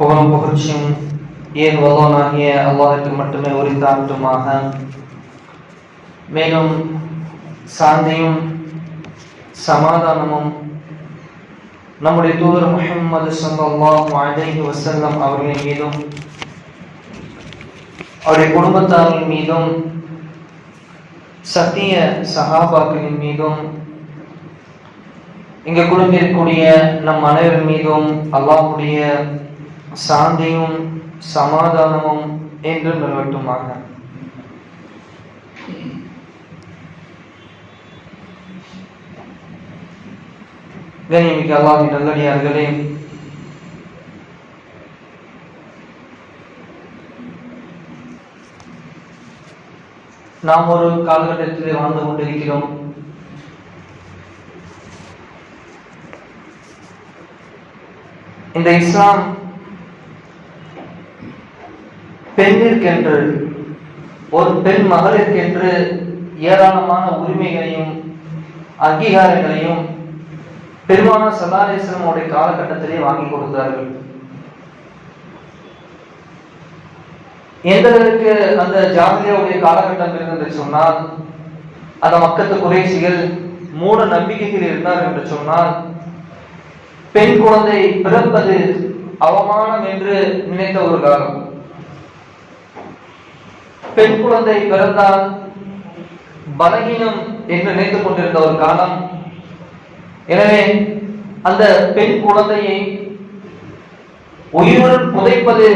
புகழும் புகழ்ச்சியும் ஏன் வல்லோனாகிய அல்லாஹிற்கு மட்டுமே உரித்தாகட்டுமாக? மேலும் சாந்தியும் சமாதானமும் நம்முடைய தூதர் முகமது ஸல்லல்லாஹு அலைஹி வசந்தம் அவர்களின் மீதும் அவருடைய குடும்பத்தார்கள் மீதும் சத்திய சகாபாக்களின் மீதும் இங்கு குழுமிருக்கக்கூடிய நம் அனைவர் மீதும் அல்லாஹுடைய சாந்தியும் சமாதானமும் என்று நிலவட்டுமாக கணிமிக்கு அல்லாஹின் நல்லடியார்களே நாம் ஒரு காலகட்டத்தில் வாழ்ந்து கொண்டிருக்கிறோம். இந்த இஸ்லாம் பெண்ணிற்கென்று ஒரு பெண் மகளிற்கென்று ஏராளமான உரிமைகளையும் அங்கீகாரங்களையும் பெருமான சல்லாரேஸ்வரமுடைய காலகட்டத்திலே வாங்கி கொடுத்தார்கள். எந்த அளவுக்கு அந்த ஜாதியாவுடைய காலகட்டம் இருந்தது சொன்னால் அந்த மக்கத்து குறைசிகள் மூட நம்பிக்கைகள் இருந்தார் என்று சொன்னால் பெண் குழந்தை பிறப்பது அவமானம் என்று நினைத்த ஒரு காலம். பெண் குழந்தை பிறந்தால் பலகீனம் என்று நினைத்துக் கொண்டிருந்த ஒரு காலம். எனவே அந்த பெண் குழந்தையை உயிருடன் புதைப்பது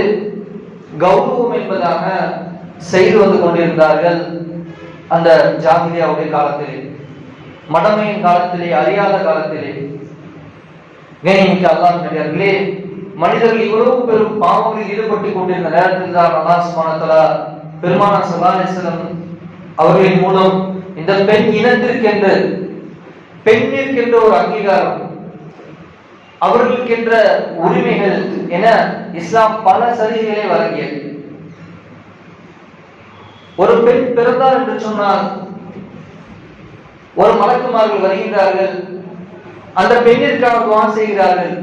கௌரவம் என்பதாக செய்து வந்து கொண்டிருந்தார்கள் அந்த ஜாகிரியாவுடைய காலத்திலே. மடமையின் காலத்திலே அறியாத காலத்திலே. கணிமிக்க அல்லாஹ் நடிகார்களே மனிதர்கள் இவ்வளவு பெரும் பாவங்களில் ஈடுபட்டு கொண்டிருந்த நேரத்தில் தான் அல்லாஹ் சுமானத்தலா பெருமானா சல்லாசலம் அவர்களின் மூலம் இந்த பெண் இனத்திற்கென்று பெண்ணிற்கென்ற ஒரு அங்கீகாரம் அவர்களுக்கென்ற உரிமைகள் என இஸ்லாம் பல சலுகைகளை வழங்கியது. ஒரு பெண் பிறந்தார் என்று சொன்னால் ஒரு மலக்குமார்கள் வருகின்றார்கள் அந்த பெண்ணிற்காக துவா செய்கிறார்கள்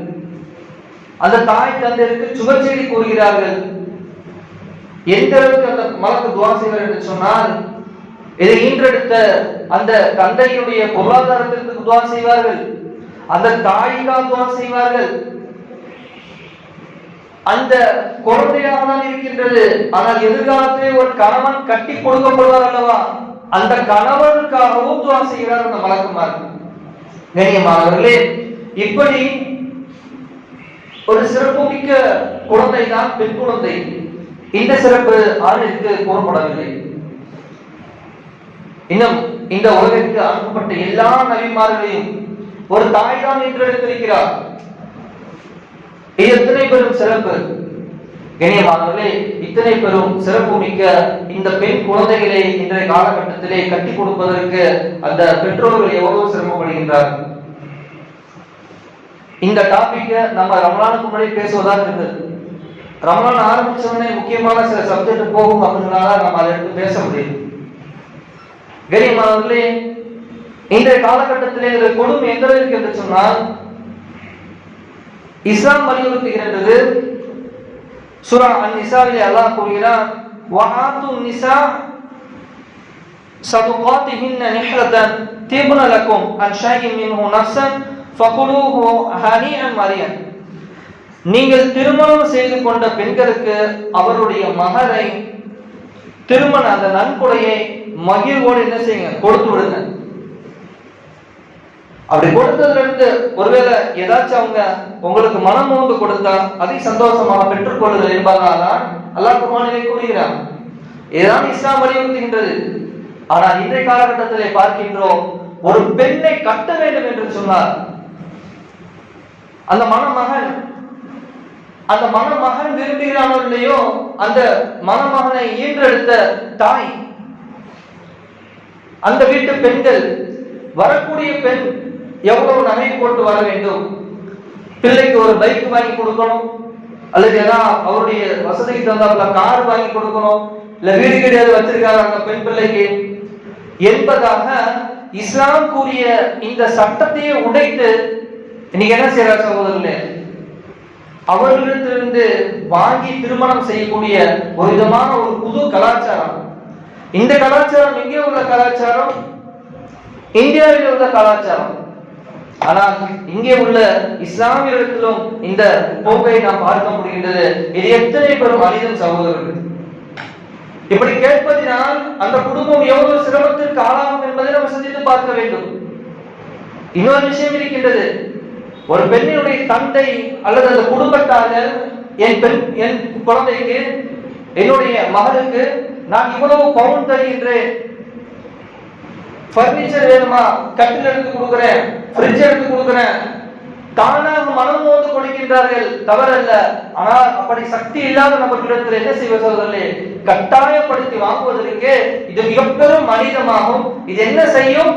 அந்த தாய் தந்தைக்கு சுவர் செய்தி கூறுகிறார்கள் எந்த அளவுக்கு அந்த மலக்கு துவா செய்வார் என்று சொன்னால் இதை ஈன்றெடுத்த அந்த தந்தையினுடைய பொருளாதாரத்திற்கு துவா செய்வார்கள். அந்த தாய்க்காக துவா செய்வார்கள். அந்த குழந்தையாக தான் இருக்கின்றது. ஆனால் எதிர்காலத்திலே ஒரு கணவன் கட்டி கொடுக்கப்படுவார் அல்லவா? அந்த கணவனுக்காகவும் துவா செய்கிறார் அந்த மலக்குமார். கண்ணியமானவர்களே இப்படி ஒரு சிறப்புமிக்க குழந்தை தான் பெண் குழந்தை. இந்த சிறப்பு ஆணிற்கு கூறப்படவில்லை இன்னும் இந்த உலகிற்கு அனுப்பப்பட்ட எல்லா நபிமார்களையும் ஒரு தாய் தான் என்றெடுத்திருக்கிறார் இது எத்தனை பெரும் சிறப்பு? கணியமானவர்களே இத்தனை பெரும் சிறப்பு மிக்க இந்த பெண் குழந்தைகளை இன்றைய காலகட்டத்திலே கட்டி கொடுப்பதற்கு அந்த பெற்றோர்கள் எவ்வளவு சிரமப்படுகின்றார்கள் இந்த டாபிக்க நம்ம ரமலானுக்கு முன்னாடி பேசுவதாக இருந்தது. ரமணான் ஆரம்பிச்சோடனே முக்கியமான சில சப்ஜெக்ட் போகும் அப்படின்றனால நம்ம அதை எடுத்து பேச முடியுது கரியமானவர்களே இன்றைய காலகட்டத்திலே ஒரு கொடுமை எந்த அளவிற்கு என்று சொன்னால் இஸ்லாம் வலியுறுத்துகின்றது. சுரா அன் நிசாவிலே அல்லாஹ் கூறுகிறார் வஹாத்து நிசா சதுகாத்திஹின்ன நிஹ்லதன் தீபுன லக்கும் அன் ஷாயின் மின்ஹு நஃப்சன் ஃபகுலூஹு ஹனியன் மரியன். நீங்கள் திருமணம் செய்து கொண்ட பெண்களுக்கு அவருடைய மகரை திருமண அந்த நன்கொடையை மகிழ்வோடு என்ன செய்யுங்க? கொடுத்து விடுங்க. அப்படி கொடுத்ததுல இருந்து ஒருவேளை ஏதாச்சும் அவங்க உங்களுக்கு மனம் வந்து கொடுத்தா அதை சந்தோஷமாக பெற்றுக்கொள்ளுதல் என்பதால்தான் அல்லாஹ் குமானிலே கூறுகிறான். இதுதான் இஸ்லாம் வலியுறுத்துகின்றது. ஆனால் இன்றைய காலகட்டத்திலே பார்க்கின்றோம் ஒரு பெண்ணை கட்ட வேண்டும் என்று சொன்னார் அந்த மணமகன் அந்த மணமகன் விரும்புகிறானோ இல்லையோ அந்த மணமகனை ஈன்றெடுத்த தாய் அந்த வீட்டு பெண்கள் வரக்கூடிய பெண் எவ்வளவு நகை போட்டு வர வேண்டும்? பிள்ளைக்கு ஒரு பைக் வாங்கி கொடுக்கணும்? அல்லது ஏதாவது அவருடைய வசதிக்கு தந்தாப்புல கார் வாங்கி கொடுக்கணும்? இல்ல வீடு கிடையாது வச்சிருக்காரு அந்த பெண் பிள்ளைக்கு? என்பதாக இஸ்லாம் கூறிய இந்த சட்டத்தையே உடைத்து இன்னைக்கு என்ன செய்யறார் சகோதரர்களே? அவர்களிடத்திலிருந்து வாங்கி திருமணம் செய்யக்கூடிய ஒரு விதமான ஒரு புது கலாச்சாரம். இந்த கலாச்சாரம் எங்கே உள்ள கலாச்சாரம்? இந்தியாவில் உள்ள கலாச்சாரம். ஆனால் இங்கே உள்ள இஸ்லாமியர்களும் இந்த போக்கை நாம் பார்க்க முடிகின்றது. இது எத்தனை பெரும் மனிதன் சகோதரர்கள். இப்படி கேட்பதினால் அந்த குடும்பம் எவ்வளவு சிரமத்திற்கு ஆளாகும் என்பதை நம்ம சிந்தித்து பார்க்க வேண்டும். இன்னொரு விஷயம் இருக்கின்றது. ஒரு பெண்ணினுடைய தந்தை அல்லது அந்த குடும்பத்தார்கள் என் பெண் என் குழந்தைக்கு என்னுடைய மகளுக்கு நான் இவ்வளவு பவுன் தருகின்றேன் பர்னிச்சர் வேணுமா? கட்டில் எடுத்து கொடுக்குறேன் ஃப்ரிட்ஜ் எடுத்து கொடுக்குறேன். தானாக மனம் மோந்து கொடுக்கின்றார்கள் தவறல்ல. ஆனால் அப்படி சக்தி இல்லாத நபர்களிடத்தில் என்ன செய்வ சோதரே கட்டாயப்படுத்தி வாங்குவதற்கு இது மிகப்பெரும் மனிதமாகும். இது என்ன செய்யும்?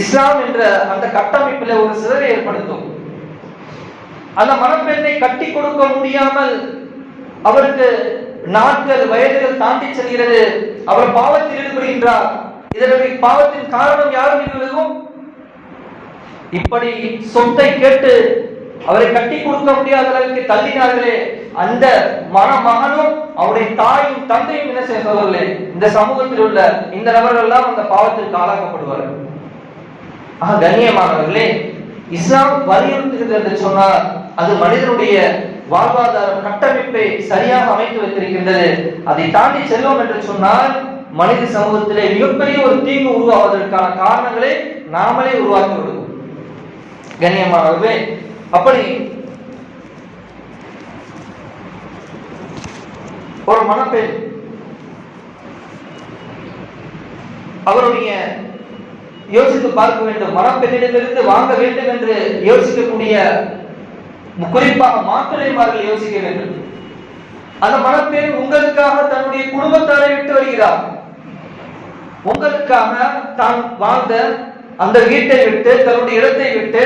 இஸ்லாம் என்ற அந்த கட்டமைப்பில் ஒரு சிதறை ஏற்படுத்தும். அந்த மணப்பெண்ணை கட்டி கொடுக்க முடியாமல் அவருக்கு நாட்கள் வயதுகள் தாண்டி செல்கிறது. அவர் பாவத்தில் ஈடுபடுகின்றார். இதனுடைய பாவத்தின் காரணம் யாரும் இருக்கும் இப்படி சொத்தை கேட்டு அவரை கட்டி கொடுக்க முடியாத அளவுக்கு தள்ளினார்களே அந்த மணமகனும் அவருடைய தாயும் தந்தையும் என்ன செய்ய சொல்லவில்லை இந்த சமூகத்தில் உள்ள இந்த நபர்கள் எல்லாம் அந்த பாவத்திற்கு ஆளாக்கப்படுவார்கள். ஆக கண்ணியமானவர்களே இஸ்லாம் வலியுறுத்துகிறது என்று சொன்னால் அது மனிதனுடைய வாழ்வாதாரம் கட்டமைப்பை சரியாக அமைத்து வைத்திருக்கின்றது. அதை தாண்டி செல்வோம் என்று சொன்னால் மனித சமூகத்திலே மிகப்பெரிய ஒரு தீங்கு உருவாவதற்கான காரணங்களை நாமளே உருவாக்கி விடுவோம். கண்ணியமானவர்களே அப்படி ஒரு மணப்பெண் அவருடைய யோசித்து பார்க்க வேண்டும். மரப்பெண்ணிடமிருந்து வாங்க வேண்டும் என்று யோசிக்கக்கூடிய குறிப்பாக மாப்பிள்ளைமார்கள் யோசிக்க வேண்டும். அந்த மணப்பெண் உங்களுக்காக தன்னுடைய குடும்பத்தாரை விட்டு வருகிறார். உங்களுக்காக தான் வாழ்ந்த அந்த வீட்டை விட்டு தன்னுடைய இடத்தை விட்டு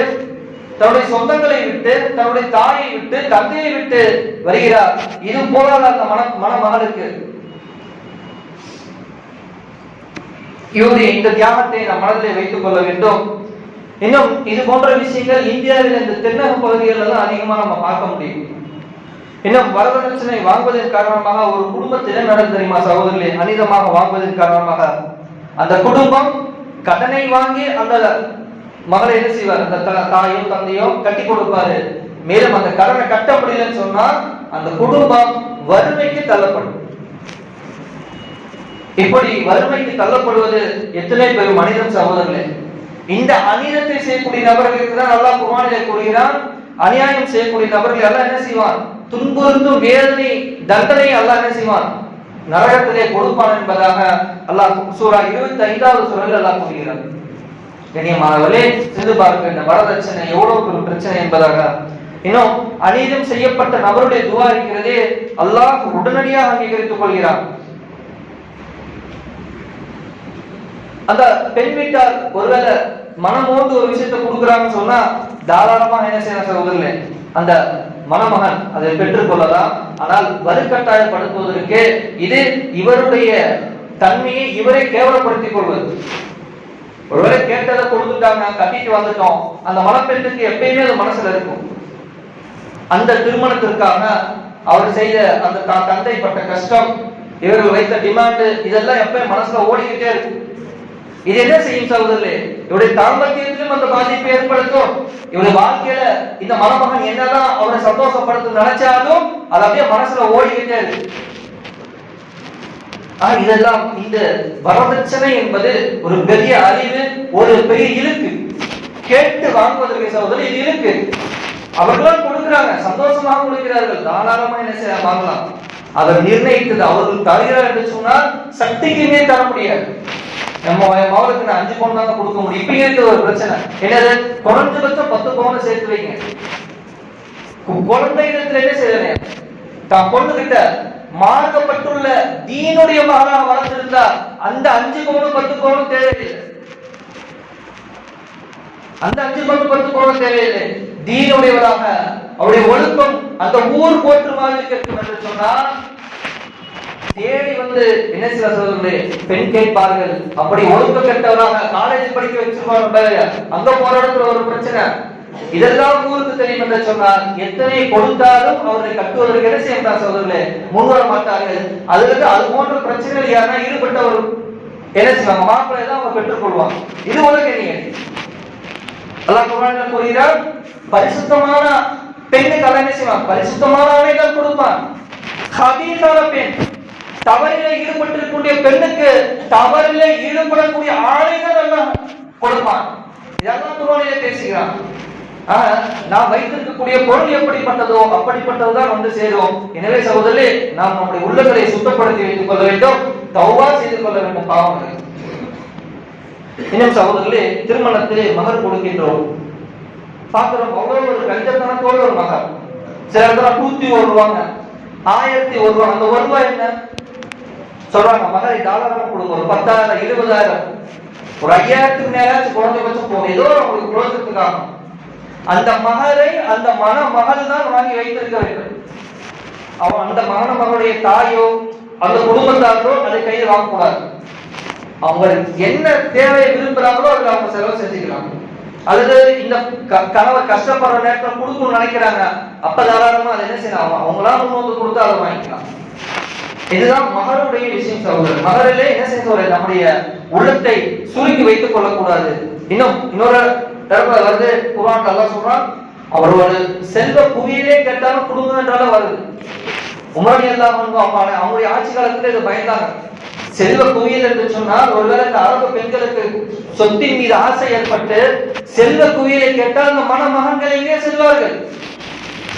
தன்னுடைய சொந்தங்களை விட்டு தன்னுடைய தாயை விட்டு தந்தையை விட்டு வருகிறார். இது போலாத அந்த மன மணமகளுக்கு இவருடைய இந்த தியாகத்தை நம் மனதில் வைத்துக் கொள்ள வேண்டும். இன்னும் இது போன்ற விஷயங்கள் இந்தியாவில் இந்த தென்னக பகுதிகளில் தான் அதிகமாக நம்ம பார்க்க முடியும். இன்னும் வரதட்சணை வாங்குவதன் காரணமாக ஒரு குடும்பத்தில் என்ன தெரியுமா சகோதரர்களே? அனிதமாக வாங்குவதன் காரணமாக. அந்த குடும்பம் கடனை வாங்கி அந்த மகளை என்ன செய்வார்? அந்த தாயோ தந்தையோ கட்டி கொடுப்பாரு. மேலும் அந்த கடனை கட்ட முடியலன்னு சொன்னா அந்த குடும்பம் வறுமைக்கு தள்ளப்படும். இப்படி வறுமைக்கு தள்ளப்படுவது எத்தனை பேர் மனிதன் சகோதரர்களே? இந்த அநீதத்தை செய்யக்கூடிய நபர்களுக்கு தான் அல்லாஹ் குமாரிலே கூறுகிறான் அநியாயம் செய்யக்கூடிய நபர்கள் எல்லாம் என்ன செய்வான்? துன்புறுத்தும் வேதனை தண்டனை அல்லாஹ் என்ன செய்வான்? நரகத்திலே கொடுப்பான் என்பதாக அல்லாஹ் சூரா இருபத்தி ஐந்தாவது சூழலில் அல்லாஹ் கூறுகிறான். கண்ணியமானவர்களே சிந்து பார்க்க இந்த வரதட்சணை எவ்வளவு பெரும் பிரச்சனை என்பதாக. இன்னும் அநீதம் செய்யப்பட்ட நபருடைய துவா இருக்கிறதே அல்லாஹ் உடனடியாக அங்கீகரித்துக் கொள்கிறான். அந்த பெண் வீட்டார் ஒருவேளை மனமோந்து ஒரு விஷயத்தை கொடுக்குறாங்கன்னு சொன்னா தாராளமா என்ன செய்யலாம் சகோதரர்களே? அந்த மணமகன் அதை பெற்றுக்கொள்ளலாம் ஆனால் வலுக்கட்டாயப்படுத்துவதற்கு இது இவருடைய தன்மையை இவரை கேவலப்படுத்திக் கொள்வது. ஒருவேளை கேட்டதை கொடுத்துட்டாங்க கட்டிட்டு வந்துட்டோம். அந்த மனப்பெண்ணுக்கு எப்பயுமே அது மனசுல இருக்கும். அந்த திருமணத்திற்காக அவர் செய்த அந்த தான் தந்தை பட்ட கஷ்டம் இவர்கள் வைத்த டிமாண்ட் இதெல்லாம் எப்பயும் மனசுல ஓடிக்கிட்டே இருக்கும் இது என்ன செய்யும் சகோதரர்களே? இவருடைய தாம்பத்தியத்திலும் அந்த பாதிப்பை ஏற்படுத்தும். இவருடைய வாழ்க்கையில இந்த மணமகன் என்னதான் அவரை சந்தோஷப்படுத்த நினைச்சாலும் அது அப்படியே மனசுல ஓடிக்கிட்டே இருக்கு. ஆனா இதெல்லாம் இந்த வரதட்சணை என்பது ஒரு பெரிய அறிவு ஒரு பெரிய இழுக்கு. கேட்டு வாங்குவதற்கு சகோதரர் இது இழுக்கு. அவர்களும் கொடுக்கிறாங்க சந்தோஷமாக கொடுக்கிறார்கள். தாராளமா என்ன செய்ய வாங்கலாம். அதை நிர்ணயித்தது அவர்கள் தருகிறார் என்று சொன்னால் சக்திக்குமே தர முடியாது. நம்ம என் மகளுக்கு நான் அஞ்சு பவுன் தாங்க கொடுக்க முடியும். இப்ப ஒரு பிரச்சனை. என்னது? குறைஞ்சபட்சம் பத்து பவுனை சேர்த்து வைங்க. குழந்தை குழந்தைகளுக்கு என்ன செய்யறேன்? தான் பொண்ணுகிட்ட மார்க்கப்பட்டுள்ள தீனுடைய மகனா வளர்ந்திருந்தா அந்த அஞ்சு பவுனும் பத்து பவுனும் தேவையில்லை. அந்த அஞ்சு பவுன் பத்து பவுனும் தேவையில்லை. தீனுடையவராக அவருடைய ஒழுக்கம் அந்த ஊர் போற்று மாதிரி இருக்கும் என்று சொன்னா தேடி வந்து என்ன சில சொல்றது பெண் கேட்பார்கள். அப்படி ஒழுக்க கெட்டவராக காலேஜ் படிக்க வச்சிருப்பாங்க அங்க போற இடத்துல ஒரு பிரச்சனை. இதெல்லாம் ஊருக்கு தெரியும் என்று சொன்னால் எத்தனை கொடுத்தாலும் அவர்களை கட்டுவதற்கு என்ன செய்யலாம் சோதர்களே முன்வர மாட்டார்கள். அதுக்கு அது போன்ற பிரச்சனைகள் யாரா ஈடுபட்ட ஒரு என்ன செய்வாங்க? மாப்பிள்ளை தான் அவங்க பெற்றுக்கொள்வாங்க இது உலக நீதி அல்லாஹ் கூறுகிறார் பரிசுத்தமான பெண்ணுக்கு அல்லாஹ் என்ன செய்வான்? பரிசுத்தமான தான் கொடுப்பான். கபீசான பெண். தவறில ஈடுபட்டிருக்கக்கூடிய பெண்ணுக்கு தவறில ஈடுபடக்கூடிய ஆணைகள் எல்லாம் கொடுப்பான் இதெல்லாம் குர்ஆனிலே பேசுகிறான் ஆக, நாம் வைத்திருக்கக்கூடிய பொருள் எப்படிப்பட்டதோ அப்படிப்பட்டதுதான் வந்து சேரும். எனவே சகோதரே நாம் நம்முடைய உள்ளங்களை சுத்தப்படுத்தி வைத்துக் கொள்ள வேண்டும் தௌவா செய்து கொள்ள வேண்டும் பாவங்கள். இன்னும் சகோதரர்களே திருமணத்திலே மகர் கொடுக்கின்றோம். பார்க்கிறோம் அவ்வளவு ஒரு கஞ்சத்தனத்தோடு ஒரு மகர். சில இடத்துல நூத்தி ஒரு ரூபாங்க. ஆயிரத்தி ஒரு ரூபா. அந்த ஒரு ரூபாய் என்ன? சொல்றாங்க மகரை டாலர் கொடுங்க ஒரு பத்தாயிரம் இருபதாயிரம். ஒரு ஐயாயிரத்துக்கு மேலாச்சும் குறைஞ்சபட்சம் போகும் ஏதோ உங்களுக்கு புரோஜனத்துக்காக அந்த மகரை அந்த மன மகள் தான் வாங்கி வைத்திருக்க வேண்டும். அவன் அந்த மகன மகளுடைய தாயோ அந்த குடும்பத்தாரோ அதை கையில் வாங்கக்கூடாது. அவங்க என்ன தேவையை விரும்புறாங்களோ அதுல அவங்க செலவு செஞ்சுக்கலாம். அல்லது இந்த க- கணவர் கஷ்டப்படுற நேரத்தில் கொடுக்கணும்னு நினைக்கிறாங்க அப்ப தாராளமா அதை என்ன செய்யலாம்? அவங்களா முன் வந்து கொடுத்து அதை வாங்கிக்கலாம். இதுதான் மகருடைய விஷயம் சகோதரர். மகரிலே என்ன செய்ய நம்முடைய உள்ளத்தை சுருக்கி வைத்துக் கொள்ளக்கூடாது. இன்னும் இன்னொரு தரப்புல வருது. குரான் நல்லா சொல்றான் அவர் ஒரு செல்வ குவியிலே கேட்டாலும் குடும்பம் என்றாலும் வருது. உமரடி எல்லாம் அவங்க அவங்களுடைய ஆட்சி காலத்துல இது பயந்தாங்க. செல்வ குவியல் என்று சொன்னால் ஒருவேளை இந்த அரபு பெண்களுக்கு சொத்தின் மீது ஆசை ஏற்பட்டு செல்வ குவியலை கேட்டால் அந்த மணமகன்கள் எங்கே செல்வார்கள்.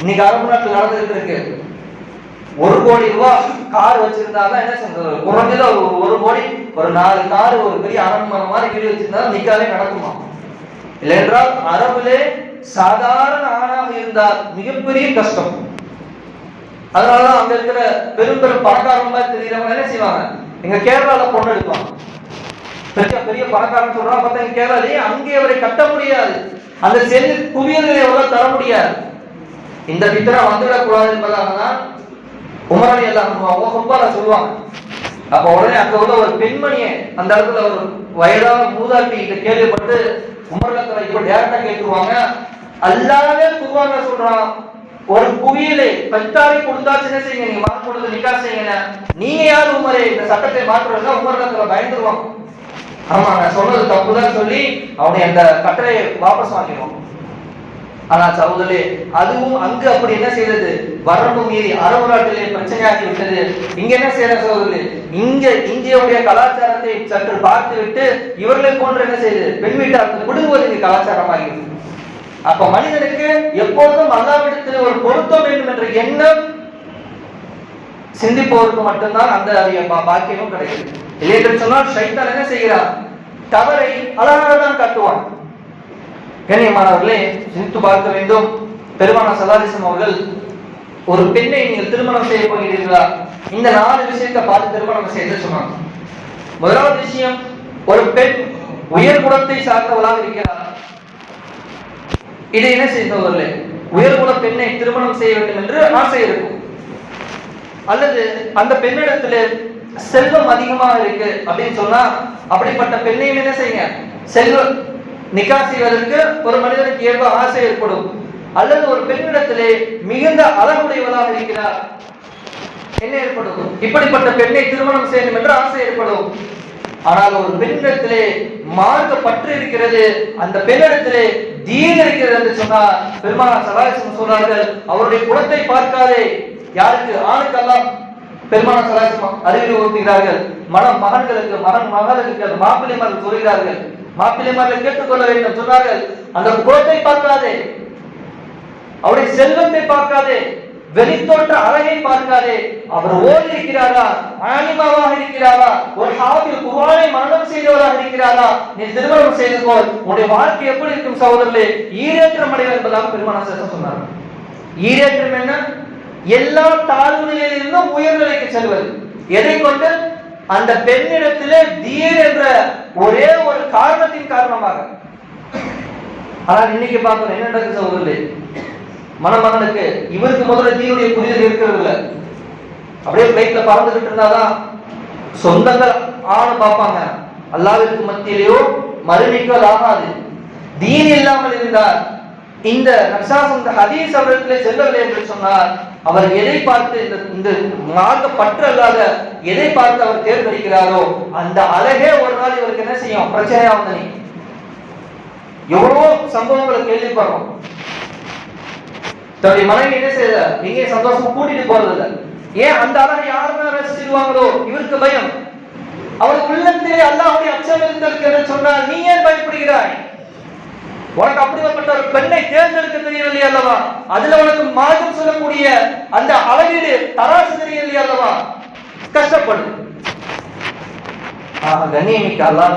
இன்னைக்கு அரபு நாட்டில் நடந்துட்டு இருக்கு. ஒரு கோடி ரூபாய் கார் வச்சிருந்தாதான் என்ன சொல்றது குறைஞ்சது ஒரு ஒரு கோடி ஒரு நாலு கார் ஒரு பெரிய அரண்மனை மாதிரி வீடு வச்சிருந்தா நிக்காவே நடக்குமா? இல்லைன்றால் அரபுலே சாதாரண ஆணாக இருந்தால் மிகப்பெரிய கஷ்டம். அதனாலதான் அங்க இருக்கிற பெரும் பெரும் பணக்காரங்க மாதிரி தெரியுறவங்க என்ன செய்வாங்க? எங்க கேரளால பொண்ணு எடுப்பாங்க. பெரிய பெரிய பணக்காரன் சொல்றாங்க பார்த்தா எங்க கேரளாலே அங்கே அவரை கட்ட முடியாது. அந்த செல் குவியல்களை எவ்வளவு தர முடியாது. இந்த பித்தனை வந்துவிடக்கூடாது என்பதாக தான் உமரணி எல்லாம் அவங்க ஹுப்பால சொல்லுவாங்க. அப்ப உடனே அங்க உள்ள ஒரு பெண்மணியை அந்த இடத்துல ஒரு வயதான மூதாட்டி இதை கேள்விப்பட்டு உமரகத்துல இப்ப டேரக்டா கேட்டுருவாங்க. அல்லாவே குருவாங்க சொல்றான். ஒரு குவியலை பத்தாரி கொடுத்தா என்ன செய்யுங்க நீங்க மகன் கொடுத்து நிக்கா செய்யுங்க. நீங்க யார் உமரே? இந்த சட்டத்தை மாற்றுறதுன்னா உமரகத்துல பயந்துருவாங்க. ஆமா நான் சொன்னது தப்புதான் சொல்லி அவனை அந்த கட்டளையை வாபஸ் வாங்கிடுவான். ஆனா சகோதரே அதுவும் அங்கு அப்படி என்ன செய்தது? வரம்பு மீறி அரபு நாட்டிலே பிரச்சனையாகி விட்டது. இங்க என்ன செய்யற சகோதரே இங்க இந்தியாவுடைய கலாச்சாரத்தை சற்று பார்த்து விட்டு இவர்களை போன்று என்ன செய்யுது பெண் வீட்டாருக்கு விடுவது இங்கு கலாச்சாரமாகி அப்ப மனிதனுக்கு எப்பொழுதும் அல்லாவிடத்தில் ஒரு பொருத்தம் வேண்டும் என்ற எண்ணம் சிந்திப்பவருக்கு மட்டும்தான் அந்த அறிய பாக்கியமும் கிடைக்கும் இல்லையென்று சொன்னால் சைத்தான் என்ன செய்கிறார் தவறை அழகாக தான் காட்டுவான். கண்ணியமானவர்களே சிந்தித்து பார்க்க வேண்டும். பெருமான சதாரிசம் அவர்கள் ஒரு பெண்ணை நீங்கள் திருமணம் செய்ய போகிறீர்களா? இந்த நாலு விஷயத்தை பார்த்து திருமணம் செய்து சொன்னாங்க. முதலாவது விஷயம் ஒரு பெண் உயர் குலத்தை சார்ந்தவளாக இருக்கிறார். இது என்ன செய்ய சகோதரர்களே உயர் குல பெண்ணை திருமணம் செய்ய வேண்டும் என்று ஆசை இருக்கும். அல்லது அந்த பெண்ணிடத்துல செல்வம் அதிகமாக இருக்கு அப்படின்னு சொன்னா அப்படிப்பட்ட பெண்ணையும் என்ன செய்யுங்க? செல்வம் நிக்கா செய்வதற்கு ஒரு மனிதனுக்கு இயல்பு ஆசை ஏற்படும். அல்லது ஒரு பெண்ணிடத்திலே மிகுந்த அழகுடையவளாக இருக்கிறார். என்ன ஏற்படும் இப்படிப்பட்ட பெண்ணை திருமணம் செய்யணும் என்று ஆசை ஏற்படும். ஆனால் ஒரு பெண்ணிடத்திலே மார்க்க பற்று இருக்கிறது. அந்த பெண்ணிடத்திலே தீன் இருக்கிறது என்று சொன்னால் பெருமான சலாசம் சொன்னார்கள் அவருடைய குலத்தை பார்க்காதே. யாருக்கு? ஆணுக்கெல்லாம் பெருமான சலாசம் அறிவுறுத்துகிறார்கள் மனம் மகன்களுக்கு மகன் மகளுக்கு மாப்பிள்ளை மாப்பிள்ளைமார்கள் சொல்கிறார்கள். மாப்பிள்ளைமார்கள் கேட்டுக்கொள்ள வேண்டும். சொன்னார்கள் அந்த குலத்தை பார்க்காதே. அவருடைய செல்வத்தை பார்க்காதே. வெளித்தோற்ற அழகை பார்க்காதே. அவர் ஓடி இருக்கிறாரா ஆனிமாவாக இருக்கிறாரா? ஒரு ஹாபில் குர்ஆனை மரணம் செய்தவராக இருக்கிறாரா? நீ திருமணம் செய்து கொள். உன்னுடைய வாழ்க்கை எப்படி இருக்கும் சகோதரர்களே? ஈரேற்றம் அடைவர் என்பதாக பெருமான சொன்னார். ஈரேற்றம் என்ன? எல்லா தாழ்வுகளிலிருந்தும் உயர்நிலைக்கு செல்வது. எதை கொண்டு? அந்த பெண்ணிடத்திலே தீர் என்ற ஒரே ஒரு காரணத்தின் காரணமாக. ஆனால் இன்னைக்கு பார்க்கணும் என்ன நடக்குது சகோதரர்களே மணமகனுக்கு இவருக்கு முதல்ல தீருடைய புரிதல் இருக்கிறது இல்ல. அப்படியே பிளைட்ல பறந்துகிட்டு இருந்தாதான் சொந்தங்கள் ஆணு பார்ப்பாங்க. அல்லாவிற்கு மத்தியிலேயோ மறுமைக்கோ ஆகாது. தீன் இல்லாமல் இருந்தார் இந்த நக்சாசம் ஹதீஸ் அவர்களிலே செல்லவில்லை என்று சொன்னார் அவர் எதை பார்த்து இந்த இந்த மார்க்க பற்று அல்லாத எதை பார்த்து அவர் தேர்ந்தெடுக்கிறாரோ அந்த அழகே ஒரு நாள் இவருக்கு என்ன செய்யும்? பிரச்சனையா வந்து நீ எவ்வளவோ சம்பவங்களை கேள்விப்படுறோம் தன்னுடைய மனைவி என்ன செய்யல எங்கேயும் சந்தோஷமா கூட்டிட்டு போறது இல்லை ஏன் அந்த அழகை யாருமே ரசிச்சிருவாங்களோ? இவருக்கு பயம். அவர் உள்ளத்திலே அல்லாஹ்வுடைய அச்சம் இருந்திருக்கிறது சொன்னால் நீ ஏன் பயப்படுகிறாய்? உனக்கு அப்படிப்பட்ட ஒரு பெண்ணை தேர்ந்தெடுக்க தெரியவில்லை அல்லவா? அதுல உனக்கு மாதம் சொல்லக்கூடிய அந்த அளவீடு தராசு தெரியவில்லை அல்லவா? கஷ்டப்படும் ஆக கண்ணியமிக்க அல்லாஹ்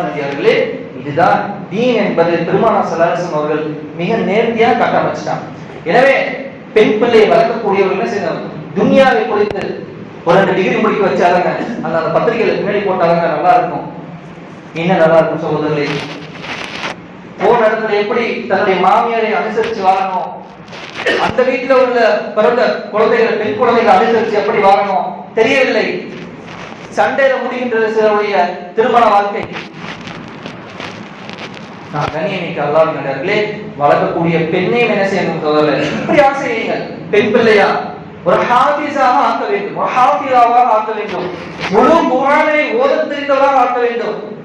இதுதான் தீன் என்பது பெருமானா சலாசம் அவர்கள் மிக நேர்த்தியா கட்டமைச்சிட்டாங்க. எனவே பெண் பிள்ளையை வளர்க்கக்கூடியவர்கள் செய்யணும்? துனியாவை குறித்து ஒரு ரெண்டு டிகிரி முடிக்க வச்சாலங்க அந்த அந்த பத்திரிகையில பின்னாடி போட்டாலங்க நல்லா இருக்கும். என்ன நல்லா இருக்கும் சகோதரர்களே? போன இடத்துல எப்படி தன்னுடைய மாமியாரை அனுசரிச்சு வாழணும்? அந்த வீட்டுல உள்ள பிறந்த குழந்தைகள் பெண் குழந்தைகள் அனுசரிச்சு எப்படி வாழணும்? தெரியவில்லை. சண்டையில முடிகின்றது சிலருடைய திருமண வாழ்க்கை. நான் கண்ணியமிக்க அல்லாஹ் நடிகர்களே வளர்க்கக்கூடிய பெண்ணை என்ன செய்யணும் சோதரர் இப்படி ஆசையுங்கள் பெண் பிள்ளையா ஒரு ஹாபிஸாக ஆக்க வேண்டும். ஒரு ஹாஃபிஸாக ஆக்க வேண்டும். முழு குரானை ஓதத் தெரிந்தவராக ஆக்க வேண்டும்.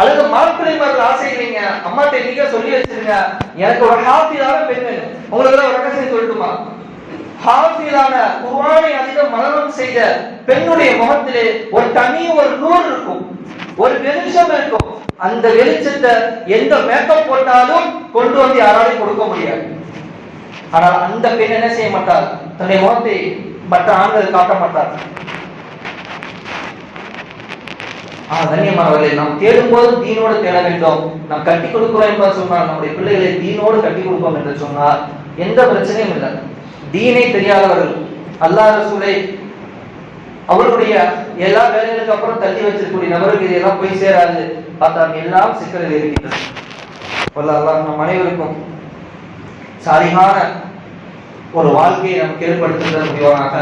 அல்லது மாப்பிள்ளைமார்கள் ஆசை இல்லைங்க அம்மாட்ட நீங்க சொல்லி வச்சிருங்க. எனக்கு ஒரு ஹாஃபிஸான பெண் வேணும். உங்களுக்கு ஒரு ரகசியம் சொல்லட்டுமா? ஹாஃபிலான குர்வானை அதிகம் மனனம் செய்த பெண்ணுடைய முகத்திலே ஒரு தனி ஒரு நூறு இருக்கும். ஒரு வெளிச்சம் இருக்கும். அந்த வெளிச்சத்தை எந்த மேக்கப் போட்டாலும் கொண்டு வந்து யாராலையும் கொடுக்க முடியாது. ஆனால் அந்த பெண் என்ன செய்ய மாட்டார் தன்னுடைய முகத்தை மற்ற ஆண்கள் காட்ட மாட்டார் ஆ கண்ணியமானவர்களே நாம் தேடும் போது தீனோடு தேட வேண்டும். நாம் கட்டி கொடுக்கிறோம் என்பது சொன்னால் நம்முடைய பிள்ளைகளை தீனோடு கட்டி கொடுப்போம் என்று சொன்னால் எந்த பிரச்சனையும் இல்லை. தீனை தெரியாதவர்கள் அல்லாஹ் ரசூலை அவர்களுடைய எல்லா வேலைகளுக்கு அப்புறம் தள்ளி வச்சிருக்கக்கூடிய நபருக்கு இதெல்லாம் போய் சேராது. பார்த்தா எல்லாம் சிக்கலில் இருக்கின்றது அல்லாஹ் நம் அனைவருக்கும் சாலிகான ஒரு வாழ்க்கையை நமக்கு ஏற்படுத்துகிற முடிவானாக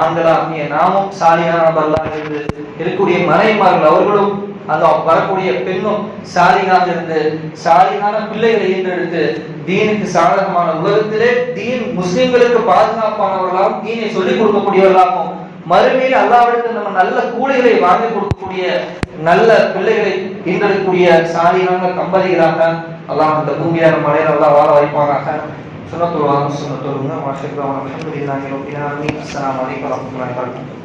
ஆண்களா ஆகிய நாமும் சாலியான நபர்களாக இருந்து இருக்கக்கூடிய மனைவிமார்கள் அவர்களும் அந்த வரக்கூடிய பெண்ணும் சாலிகாக இருந்து சாலிகான பிள்ளைகளை ஈன்றெடுத்து தீனுக்கு சாதகமான உலகத்திலே தீன் முஸ்லிம்களுக்கு பாதுகாப்பானவர்களாகவும் தீனை சொல்லிக் கொடுக்கக்கூடியவர்களாகவும் மறுமையில் அல்லாவிடத்தில் நம்ம நல்ல கூலிகளை வாங்கி கொடுக்கக்கூடிய நல்ல பிள்ளைகளை ஈன்றெடுக்கக்கூடிய சாலிகான தம்பதிகளாக அல்லாஹ் அந்த பூமியான மலையில் நல்லா வாழ வைப்பானாக. صلى الله عليه وسلم وعلى آله وصحبه ومن والاه